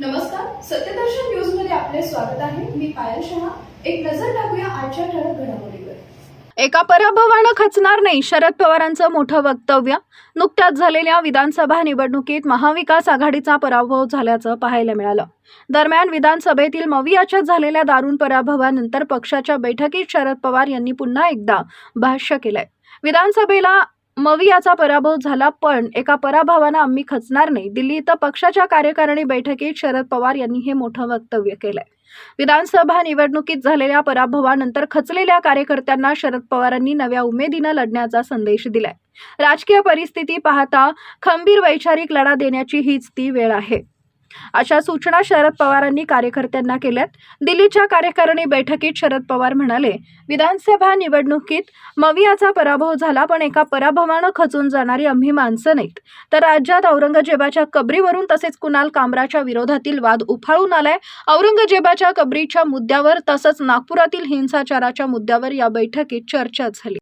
नमस्कार सत्यदर्शन न्यूजमध्ये आपले स्वागत आहे. मी पायल शहा. एक नजर टाकूया आजच्या ठळक घडामोडीवर. एका पराभवानं खचणार नाही शरद पवारांचं मोठं वक्तव्य. नुकत्याच झालेल्या विधानसभा निवडणुकीत महाविकास आघाडीचा पराभव झाल्याचं पाहायला मिळालं. दरम्यान विधानसभेतील मवियाच्यात झालेल्या दारुण पराभवानंतर पक्षाच्या बैठकीत शरद पवार यांनी पुन्हा एकदा भाष्य केलंय. विधानसभेला मवियाचा पराभव झाला पण एका पराभवानं आम्ही खचणार नाही. दिल्ली इथं पक्षाच्या कार्यकारिणी बैठकीत शरद पवार यांनी हे मोठं वक्तव्य केलंय. विधानसभा निवडणुकीत झालेल्या पराभवानंतर खचलेल्या कार्यकर्त्यांना शरद पवारांनी नव्या उमेदीनं लढण्याचा संदेश दिलाय. राजकीय परिस्थिती पाहता खंबीर वैचारिक लढा देण्याची हीच ती वेळ आहे. अशा सूचना शरद पवारांनी कार्यकर्त्यांना केल्यात. दिल्लीच्या कार्यकारिणी बैठकीत शरद पवार म्हणाले विधानसभा निवडणुकीत मवियाचा पराभव झाला पण एका पराभवानं खचून जाणारी आम्ही माणसं नाहीत. तर राज्यात औरंगजेबाच्या कबरीवरून तसेच कुणाल कामराच्या विरोधातील वाद उफाळून आलाय? औरंगजेबाच्या कबरीच्या मुद्द्यावर तसंच नागपुरातील हिंसाचाराच्या मुद्द्यावर या बैठकीत चर्चा झाली.